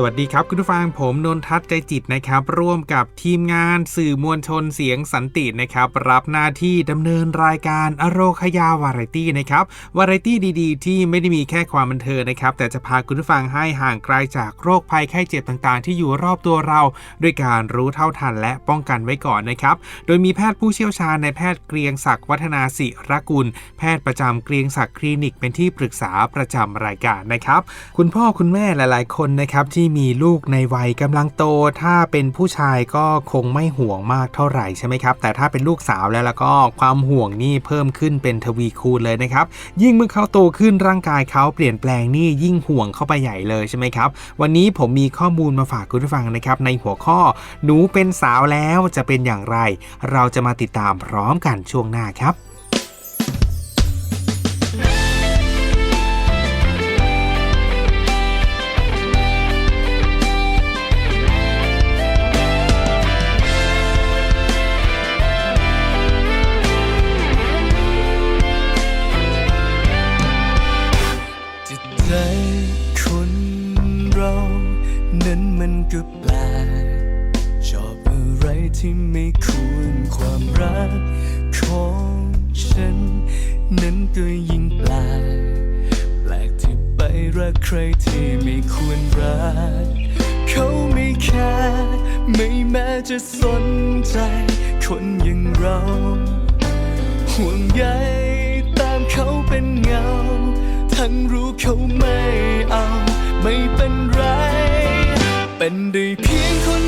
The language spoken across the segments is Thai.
สวัสดีครับคุณผู้ฟังผมนนทัศน์ใจจิตนะครับ ร่วมกับทีมงานสื่อมวลชนเสียงสันตินะครับ รับหน้าที่ดำเนินรายการอโรคยาวาไรตี้นะครับวาไรตี้ดีๆ ที่ไม่ได้มีแค่ความบันเทิงนะครับ แต่จะพาคุณผู้ฟังให้ห่างไกลจากโรคภัยไข้เจ็บต่างๆ ที่อยู่รอบตัวเรา ด้วยการรู้เท่าทันและป้องกันไว้ก่อนนะครับ โดยมีแพทย์ผู้เชี่ยวชาญในแพทย์เกรียงศักดิ์วัฒนาศิรกุล แพทย์ประจำเกรียงศักดิ์คลินิกเป็นที่ปรึกษาประจำรายการนะครับ คุณพ่อคุณแม่หลาย ๆ คนนะครับที่มีลูกในวัยกำลังโต ถ้าเป็นผู้ชายก็คงไม่ห่วงมากเท่าไหร่ใช่ไหมครับ แต่ถ้าเป็นลูกสาวแล้วแล้วก็ความห่วงนี่เพิ่มขึ้นเป็นทวีคูณเลยนะครับ ยิ่งเมื่อเขาโตขึ้นร่างกายเขาเปลี่ยนแปลงนี่ยิ่งห่วงเข้าไปใหญ่เลยใช่ไหมครับ วันนี้ผมมีข้อมูลมาฝากคุณผู้ฟังนะครับในหัวข้อ หนูเป็นสาวแล้วจะเป็นอย่างไร เราจะมาติดตามพร้อมกันช่วงหน้าครับ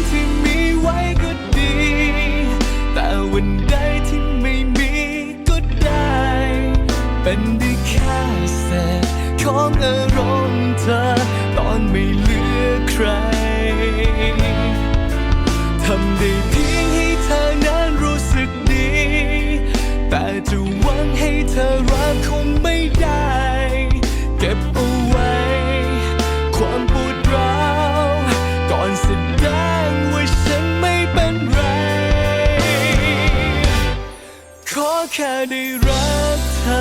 ที่มีไว้ก็ดี แต่วันใดที่ไม่มีก็ได้ เป็นได้แค่เศษของอารมณ์เธอ ตอนไม่เหลือใคร ทำได้เพียงให้เธอนั้นรู้สึกดี แต่จะหวังให้เธอรักคงไม่ได้ เก็บเอาไว้ ความปวดร้าวก่อนแสดง แค่ได้รักเธอ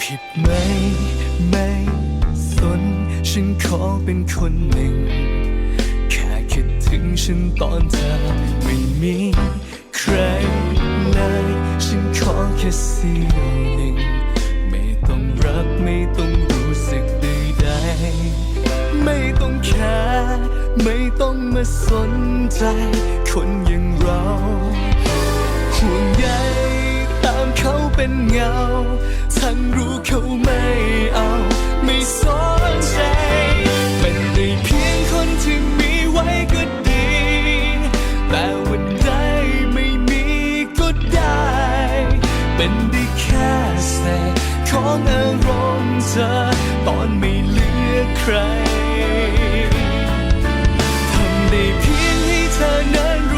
ผิดไหมไม่สน ฉันขอเป็นคนหนึ่ง แค่คิดถึงฉันตอนเธอ ไม่มีใครเลย ฉันขอแค่เสียวหนึ่ง ไม่ต้องรักไม่ต้อง ไม่ต้องมาสนใจ คนอย่างเรา ห่วงใยตามเขาเป็นเงา ทั้งรู้เขาไม่เอา ไม่สนใจ เป็นได้เพียงคนที่มีไว้ก็ดี แต่วันใดไม่มีก็ได้ เป็นได้แค่เศษของอารมณ์เธอ ตอนไม่เหลือใคร พีย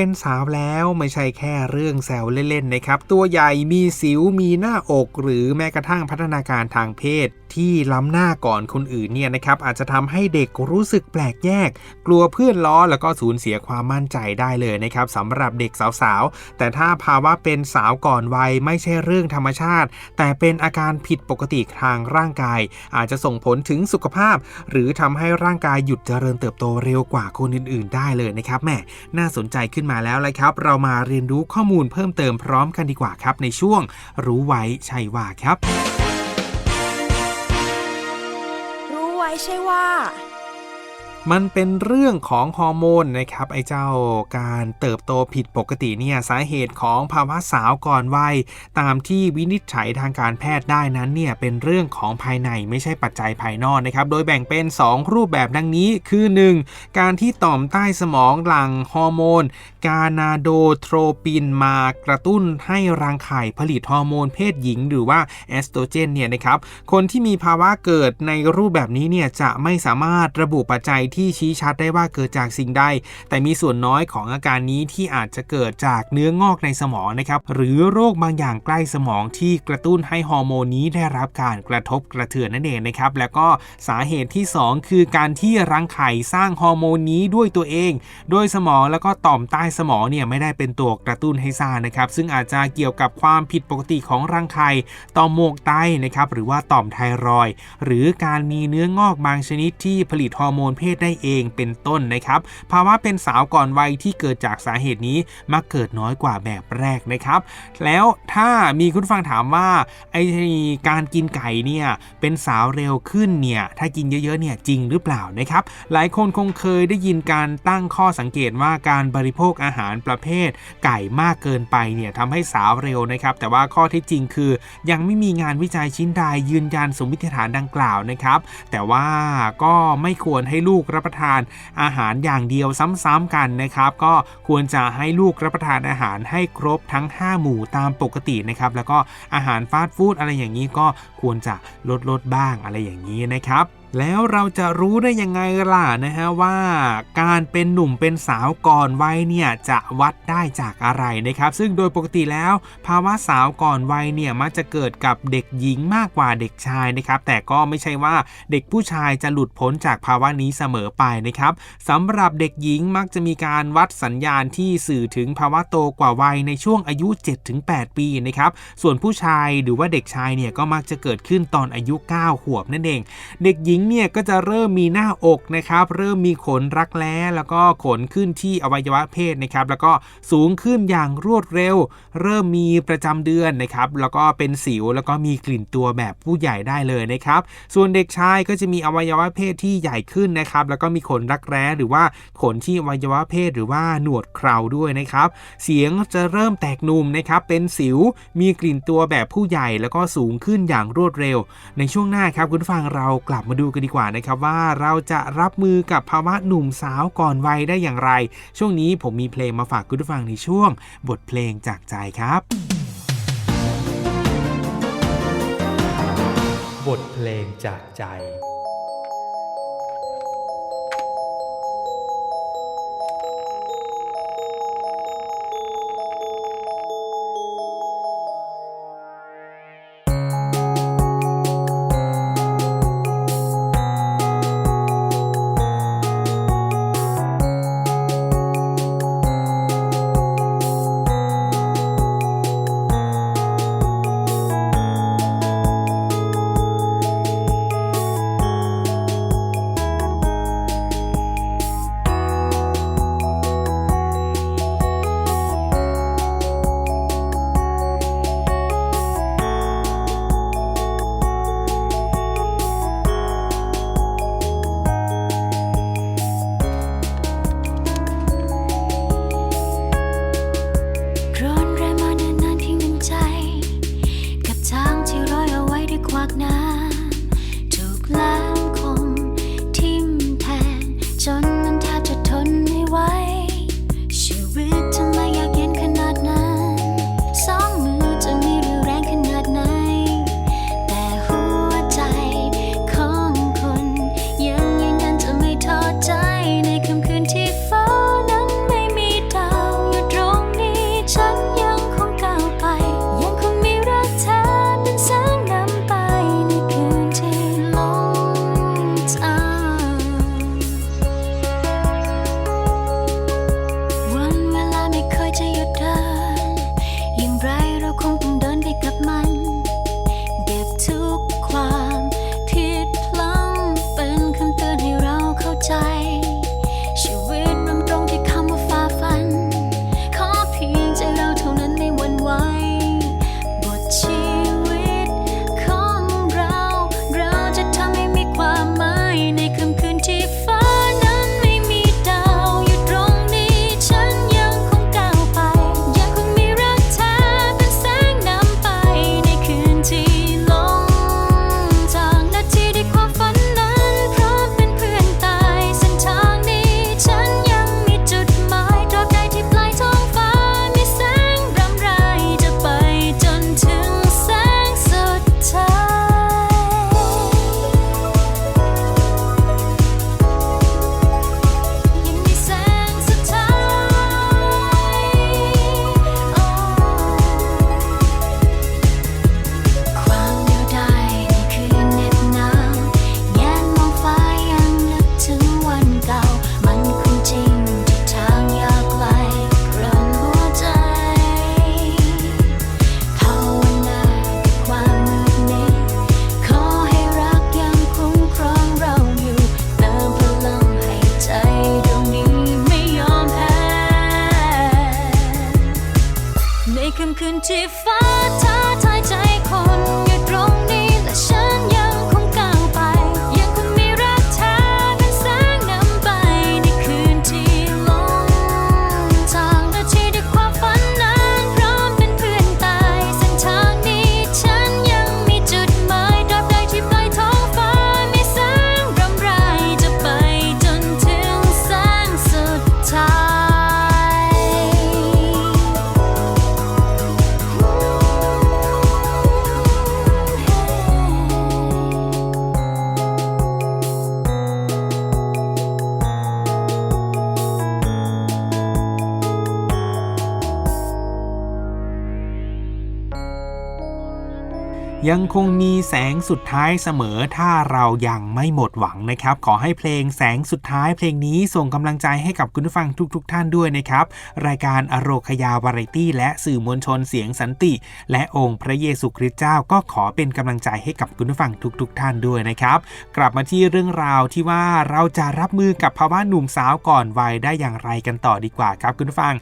เป็นสาวแล้วไม่ใช่แค่เรื่องแซวเล่นๆนะครับ ตัวใหญ่มีสิวมีหน้าอกหรือแม้กระทั่งพัฒนาการทางเพศ ที่ล้ำหน้าก่อนคนอื่นเนี่ยนะครับอาจจะทำให้เด็กรู้สึกแปลกแยก กลัวเพื่อนล้อแล้วก็สูญเสียความมั่นใจได้เลยนะครับสำหรับเด็กสาวๆ แต่ถ้าภาวะเป็นสาวก่อนวัยไม่ใช่เรื่องธรรมชาติ แต่เป็นอาการผิดปกติทางร่างกาย อาจจะส่งผลถึงสุขภาพ หรือทำให้ร่างกายหยุดเจริญเติบโตเร็วกว่าคนอื่นๆ ได้เลยนะครับแม่น่าสนใจขึ้นมาแล้วเลยครับ เรามาเรียนรู้ข้อมูลเพิ่มเติมพร้อมกันดีกว่าครับในช่วง รู้ไว้ใช่ว่าครับ ใช่ว่า มันเป็นเรื่องของฮอร์โมนนะครับ ไอ้เจ้าการเติบโตผิดปกติเนี่ยสาเหตุของภาวะสาวก่อนวัยตามที่วินิจฉัยทางการแพทย์ได้นั้นเนี่ยเป็นเรื่องของภายในไม่ใช่ปัจจัยภายนอกนะครับ โดยแบ่งเป็น 2 รูปแบบดังนี้คือ 1. การที่ต่อมใต้สมองหลั่งฮอร์โมนกานาโดโทรปินมากระตุ้นให้รังไข่ผลิตฮอร์โมนเพศหญิง หรือว่าเอสโตรเจนเนี่ยนะครับคนที่มีภาวะเกิดในรูปแบบนี้เนี่ยจะไม่สามารถระบุปัจจัยที่ชี้ชัดได้ว่าเกิดจากสิ่งใด แต่มีส่วนน้อยของอาการนี้ที่อาจจะเกิดจากเนื้องอกในสมองนะครับหรือโรคบางอย่างใกล้สมองที่กระตุ้นให้ฮอร์โมนนี้ได้รับการกระทบกระเทือนนั่นเองนะครับแล้วก็สาเหตุที่ 2 คือการที่รังไข่สร้างฮอร์โมนนี้ด้วยตัวเอง โดยสมองแล้วก็ต่อมใต้สมองเนี่ยไม่ได้เป็นตัวกระตุ้นให้สร้านะครับ ซึ่งอาจจะเกี่ยวกับความผิดปกติของรังไข่ต่อมหมวกไตนะครับหรือว่าต่อมไทรอย หรือการมีเนื้องอกบางชนิดที่ผลิตฮอร์โมนเพศได้เองเป็นต้นนะครับภาวะเป็นสาวก่อนวัยที่เกิดจากสาเหตุนี้มักเกิดน้อยกว่าแบบแรกนะครับ แล้วถ้ามีคุณฟังถามว่าไอ้การกินไก่เนี่ยเป็นสาวเร็วขึ้นเนี่ยถ้ากินเยอะๆเนี่ยจริงหรือเปล่านะครับ หลายคนคงเคยได้ยินการตั้งข้อสังเกตว่าการบริโภคอาหารประเภทไก่มากเกินไปเนี่ยทำให้สาวเร็วนะครับ แต่ว่าข้อท็จจริงคือ ยังไม่มีงานวิจัยชิ้นใดยืนยันสมมติฐานดังกล่าวนะครับ แต่ว่าก็ไม่ควรให้ลูกรับประทานอาหารอย่างเดียวซ้ำๆกันนะครับ ก็ควรจะให้ลูกรับประทานอาหารให้ครบทั้ง 5 หมู่ตามปกตินะครับ แล้วก็อาหารฟาสต์ฟู้ดอะไรอย่างนี้ก็ควรจะลดลดบ้างอะไรอย่างนี้นะครับ แล้วเราจะรู้ได้ยังไงล่ะนะฮะว่าการเป็นหนุ่มเป็นสาวก่อนวัยเนี่ยจะวัดได้จากอะไรนะครับ ซึ่งโดยปกติแล้ว ภาวะสาวก่อนวัยเนี่ยมักจะเกิดกับเด็กหญิงมากกว่าเด็กชายนะครับ แต่ก็ไม่ใช่ว่าเด็กผู้ชายจะหลุดพ้นจากภาวะนี้เสมอไปนะครับสำหรับเด็กหญิงมักจะมีการวัดสัญญาณที่สื่อถึงภาวะโตกว่าวัยในช่วงอายุ 7-8 ปีนะครับส่วนผู้ชายหรือว่าเด็กชายเนี่ยก็มักจะเกิดขึ้นตอนอายุ 9 ขวบนั่นเอง เด็กหญิงเนี่ยก็จะเริ่มมีหน้าอกนะครับ เริ่มมีขนรักแร้แล้วก็ขนขึ้นที่อวัยวะเพศนะครับ แล้วก็สูงขึ้นอย่างรวดเร็ว เริ่มมีประจำเดือนนะครับ แล้วก็เป็นสิวแล้วก็มีกลิ่นตัวแบบผู้ใหญ่ได้เลยนะครับ ส่วนเด็กชายก็จะมีอวัยวะเพศที่ใหญ่ขึ้นนะครับ แล้วก็มีขนรักแร้หรือว่าขนที่อวัยวะเพศหรือว่าหนวดเคราด้วยนะครับ เสียงจะเริ่มแตกหนุ่มนะครับ เป็นสิว มีกลิ่นตัวแบบผู้ใหญ่ แล้วก็สูงขึ้นอย่างรวดเร็ว ในช่วงหน้าครับคุณฟังเรากลับมาดูกันดีกว่านะครับว่าเราจะรับมือกับภาวะหนุ่มสาวก่อนวัยได้อย่างไร ช่วงนี้ผมมีเพลงมาฝากคุณผู้ฟังในช่วง บทเพลงจากใจครับ บทเพลงจากใจ 25 ยังคงมีแสงสุดท้ายเสมอถ้าเรายังไม่หมดหวังนะครับ ขอให้เพลงแสงสุดท้ายเพลงนี้ส่งกำลังใจให้กับคุณผู้ฟังทุกๆทท่านด้วยนะครับ รายการอโรคยาวาไรตี้ และสื่อมวลชนเสียงสันติ และองค์พระเยซูคริสต์เจ้าก็ขอเป็นกำลังใจให้กับคุณผู้ฟังทุกๆทท่านด้วยนะครับ กลับมาที่เรื่องราวที่ว่าเราจะรับมือกับภาวะหนุ่มสาวก่อนวัยได้อย่างไรกันต่อดีกว่าครับคุณผู้ฟัง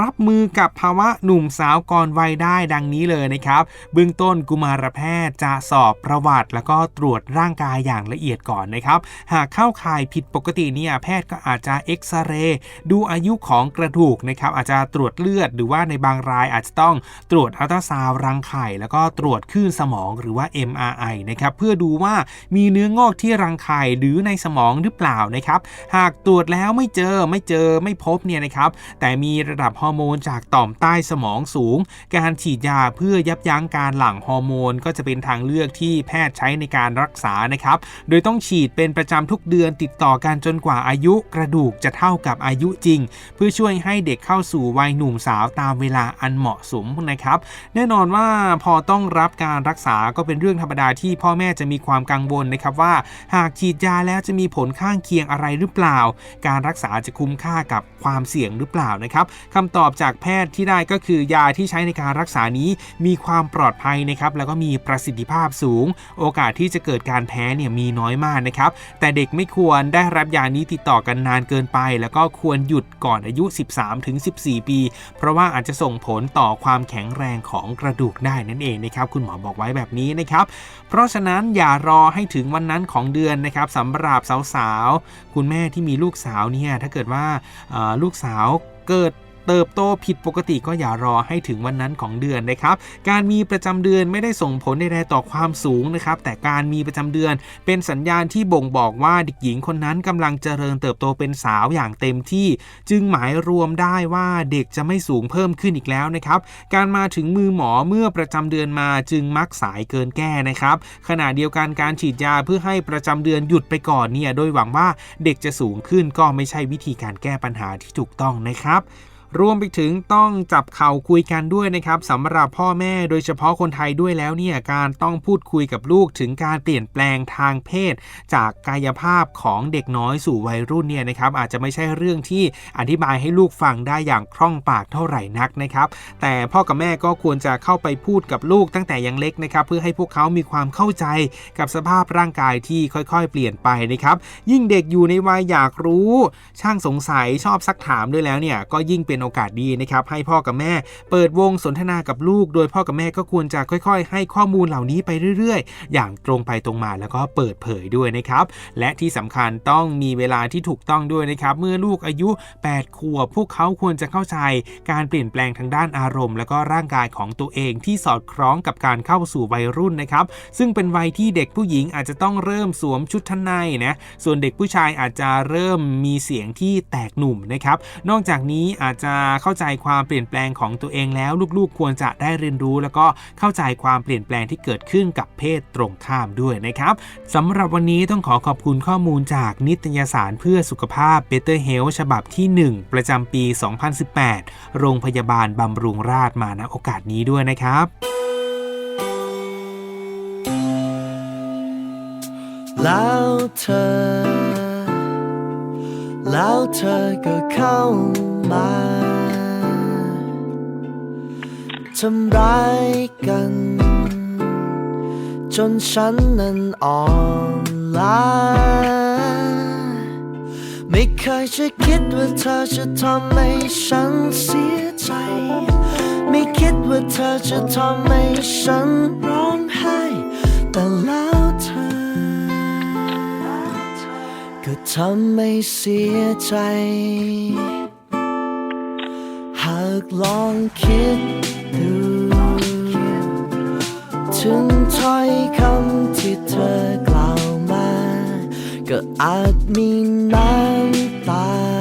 รับมือกับภาวะหนุ่มสาวก่อนวัยได้ดังนี้เลยนะครับเบื้องต้นกุมารแพทย์จะสอบประวัติ แล้วก็ตรวจร่างกายอย่างละเอียดก่อนนะครับ หากเข้าข่ายผิดปกติเนี่ยแพทย์ก็อาจจะเอ็กซเรย์ดูอายุของกระดูกนะครับอาจจะตรวจเลือดหรือว่าในบางรายอาจจะต้องตรวจอัลตราซาวรังไข่ แล้วก็ตรวจคลื่นสมองหรือว่า MRI นะครับเพื่อดูว่ามีเนื้องอกที่รังไข่หรือในสมองหรือเปล่านะครับ หากตรวจแล้วไม่เจอไม่เจอไม่พบเนี่ยนะครับ แต่มีระดับฮอร์โมนจากต่อมใต้สมองสูง การฉีดยาเพื่อยับยั้งการหลั่งฮอร์โมนก็จะเป็นทางเลือกที่แพทย์ใช้ในการรักษานะครับ โดยต้องฉีดเป็นประจำทุกเดือนติดต่อกันจนกว่าอายุกระดูกจะเท่ากับอายุจริง เพื่อช่วยให้เด็กเข้าสู่วัยหนุ่มสาวตามเวลาอันเหมาะสมนะครับ แน่นอนว่าพอต้องรับการรักษาก็เป็นเรื่องธรรมดาที่พ่อแม่จะมีความกังวลนะครับว่า หากฉีดยาแล้วจะมีผลข้างเคียงอะไรหรือเปล่า การรักษาจะคุ้มค่ากับ ความเสี่ยงหรือเปล่านะครับคำตอบจากแพทย์ที่ได้ก็คือยาที่ใช้ในการรักษานี้มีความปลอดภัยนะครับแล้วก็มีประสิทธิภาพสูง โอกาสที่จะเกิดการแพ้เนี่ยมีน้อยมากนะครับแต่เด็กไม่ควรได้รับยานี้ติดต่อกันนานเกินไป แล้วก็ควรหยุดก่อนอายุ 13-14 ปี เพราะว่าอาจจะส่งผลต่อความแข็งแรงของกระดูกได้นั่นเองนะครับคุณหมอบอกไว้แบบนี้นะครับเพราะฉะนั้นอย่ารอให้ถึงวันนั้นของเดือนนะครับสำหรับสาวๆคุณแม่ที่มีลูกสาวเนี่ยถ้าเกิดว่าลูกสาวเกิด เติบโตผิดปกติก็อย่ารอให้ถึงวันนั้นของเดือนนะครับ การมีประจำเดือนไม่ได้ส่งผลใดๆต่อความสูงนะครับ แต่การมีประจำเดือนเป็นสัญญาณที่บ่งบอกว่าเด็กหญิงคนนั้นกำลังเจริญเติบโตเป็นสาวอย่างเต็มที่ จึงหมายรวมได้ว่าเด็กจะไม่สูงเพิ่มขึ้นอีกแล้วนะครับ การมาถึงมือหมอเมื่อประจำเดือนมาจึงมักสายเกินแก้นะครับ ขณะเดียวกันการฉีดยาเพื่อให้ประจำเดือนหยุดไปก่อนเนี่ยโดยหวังว่าเด็กจะสูงขึ้นก็ไม่ใช่วิธีการแก้ปัญหาที่ถูกต้องนะครับ รวมไปถึงต้องจับเข่าคุยกันด้วยนะครับสำหรับพ่อแม่โดยเฉพาะคนไทยด้วยแล้วเนี่ยการต้องพูดคุยกับลูกถึงการเปลี่ยนแปลงทางเพศ จากกายภาพของเด็กน้อยสู่วัยรุ่นเนี่ยนะครับอาจจะไม่ใช่เรื่องที่อธิบายให้ลูกฟังได้อย่างคล่องปากเท่าไหร่นักนะครับ แต่พ่อกับแม่ก็ควรจะเข้าไปพูดกับลูกตั้งแต่ยังเล็กนะครับเพื่อให้พวกเขามีความเข้าใจกับสภาพร่างกายที่ค่อยๆ เปลี่ยนไปนะครับยิ่งเด็กอยู่ในวัยอยากรู้ ช่างสงสัยชอบซักถามด้วยแล้วเนี่ยก็ยิ่งเป็นโอกาสดีนะครับให้พ่อกับแม่ เปิดวงสนทนากับลูก โดยพ่อกับแม่ก็ควรจะค่อย ๆ ให้ข้อมูลเหล่านี้ไปเรื่อย ๆ อย่างตรงไปตรงมาแล้วก็เปิดเผยด้วยนะครับและที่สำคัญต้องมีเวลาที่ถูกต้องด้วยนะครับเมื่อลูกอายุ 8 ขวบพวกเขาควรจะเข้าใจ การเปลี่ยนแปลงทางด้านอารมณ์ แล้วก็ร่างกายของตัวเองที่สอดคล้องกับการเข้าสู่วัยรุ่นนะครับ ซึ่งเป็นวัยที่เด็กผู้หญิงอาจจะต้องเริ่มสวมชุดชั้นในนะส่วนเด็กผู้ชายอาจจะเริ่มมีเสียงที่แตกหนุ่มนะครับ นอกจากนี้อาจจะเข้าใจความเปลี่ยนแปลงของตัวเองแล้วลูกๆ ควรจะได้เรียนรู้ แล้วก็เข้าใจความเปลี่ยนแปลงที่เกิดขึ้นกับเพศตรงข้ามด้วยนะครับสำหรับวันนี้ต้องขอขอบคุณข้อมูลจากนิตยสารเพื่อสุขภาพ Better Health ฉบับที่ 1 ประจำปี 2018 โรงพยาบาลบำรุงราษฎร์มาณโอกาสนี้ด้วยนะครับแล้วเธอ แล้วเธอก็เข้ามาทำร้ายกัน จนฉันนั้นอ่อนล้าไม่เคยจะคิดว่าเธอจะทำให้ฉันเสียใจ ไม่คิดว่าเธอจะทำให้ฉันร้องไห้แต่ล้ว ทำให้เสียใจ หากลองคิดดู ถึงถ้อยคำที่เธอกล่าวมา ก็อาจมีน้ำตา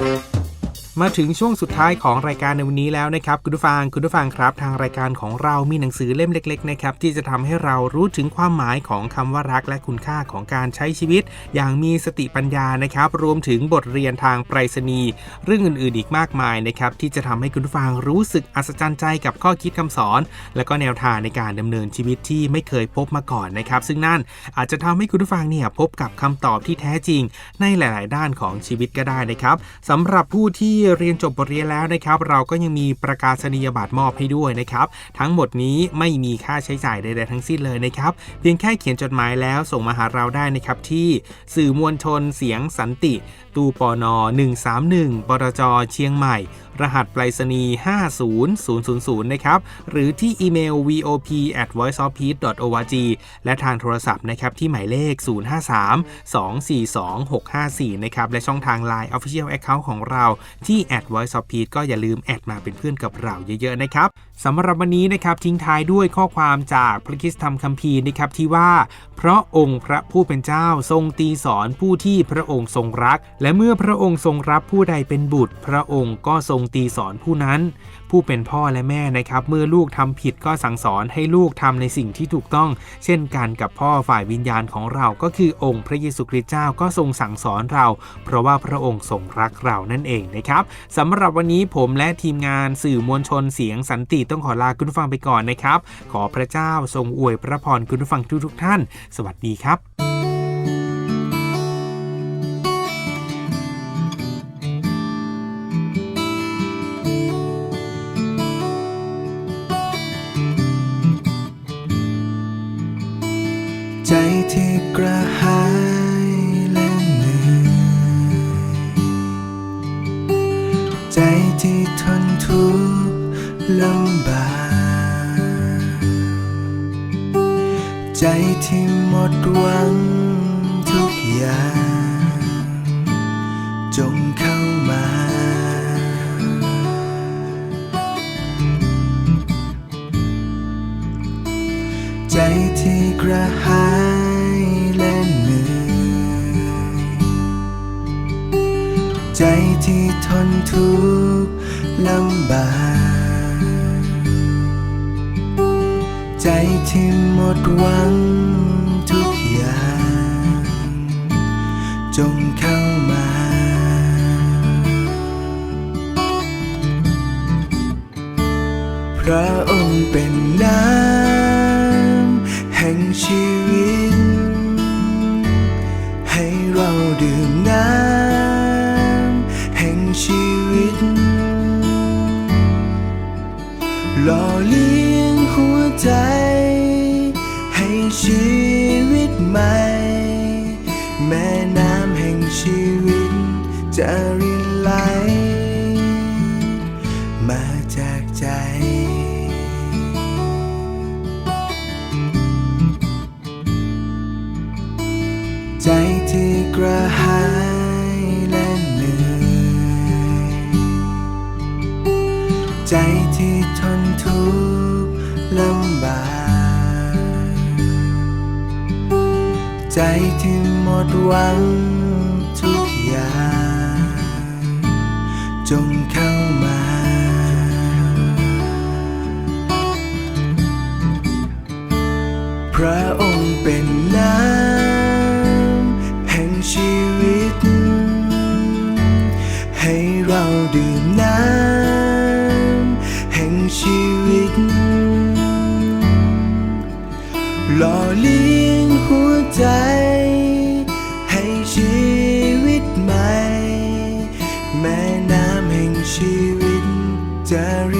Thank you. มาถึงช่วงสุดท้ายของรายการในวันนี้แล้วนะครับคุณผู้ฟังคุณผู้ฟังครับ ทางรายการของเรามีหนังสือเล่มเล็กๆนะครับที่จะทำให้เรารู้ถึงความหมายของคำว่ารักและคุณค่าของการใช้ชีวิต อย่างมีสติปัญญานะครับ รวมถึงบทเรียนทางไปรษณีย์เรื่องอื่นๆอีกมากมายนะครับที่จะทำให้คุณผู้ฟังรู้สึกอัศจรรย์ใจกับข้อคิดคำสอน และก็แนวทางในการดำเนินชีวิตที่ไม่เคยพบมาก่อนนะครับซึ่งนั่นอาจจะทำให้คุณผู้ฟังเนี่ยพบกับคำตอบที่แท้จริง ในหลาย ๆ ด้านของชีวิตก็ได้นะครับสำหรับผู้ที่เรียนจบบทเรียนแล้วนะครับ เราก็ยังมีประกาศนียบัตรมอบให้ด้วยนะครับ ทั้งหมดนี้ไม่มีค่าใช้จ่ายใดๆทั้งสิ้นเลยนะครับ เพียงแค่เขียนจดหมายแล้วส่งมาหาเราได้นะครับที่สื่อมวลชนเสียงสันติ ตูปอนอ131บรจเชียงใหม่ รหัสไปรษณีย์ 50000 นะครับ หรือที่อีเมล vop at voiceofpeace org และทางโทรศัพท์นะครับที่หมายเลข 053 242 654 นะครับ และช่องทาง Line Official Account ของเราที่ at voiceofpeace ก็อย่าลืมแอดมาเป็นเพื่อนกับเราเยอะๆนะครับ สำหรับวันนี้นะครับทิ้งท้ายด้วยข้อความจากพระคิสธรรมคัมภีร์นะครับที่ว่า เพราะองค์พระผู้เป็นเจ้าทรงตีสอนผู้ที่พระองค์ทรงรัก และเมื่อพระองค์ทรงรับผู้ใดเป็นบุตร พระองค์ก็ทรงตีสอนผู้นั้น ผู้เป็นพ่อและแม่นะครับเมื่อลูกทำผิดก็สั่งสอนให้ลูกทำในสิ่งที่ถูกต้อง เช่นกันกับพ่อฝ่ายวิญญาณของเราก็คือองค์พระเยซูคริสต์เจ้าก็ทรงสั่งสอนเรา เพราะว่าพระองค์ทรงรักเรานั่นเองนะครับสำหรับวันนี้ผมและทีมงานสื่อมวลชนเสียงสันติต้องขอลาคุณผู้ฟังไปก่อนนะครับ ขอพระเจ้าทรงอวยพระพรคุณผู้ฟังทุกๆท่าน สวัสดีครับ ใจที่ทนทุกข์ลำบาก ใจที่หมดหวังทุกอย่าง จงเข้ามา พระองค์เป็นน้ำแห่งชีวิต มาจากใจ ใจที่กระหายและเหนื่อยใจที่ทนทุกข์ลำบาก ใจที่หมดหวังทุกอย่าง จง น้ำแห่งชีวิต ให้เราดื่มน้ำแห่งชีวิต หล่อเลี้ยงหัวใจ ให้ชีวิตใหม่ แม่น้ำแห่งชีวิตจะริ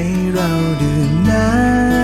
ให้เราดื่มน้ำ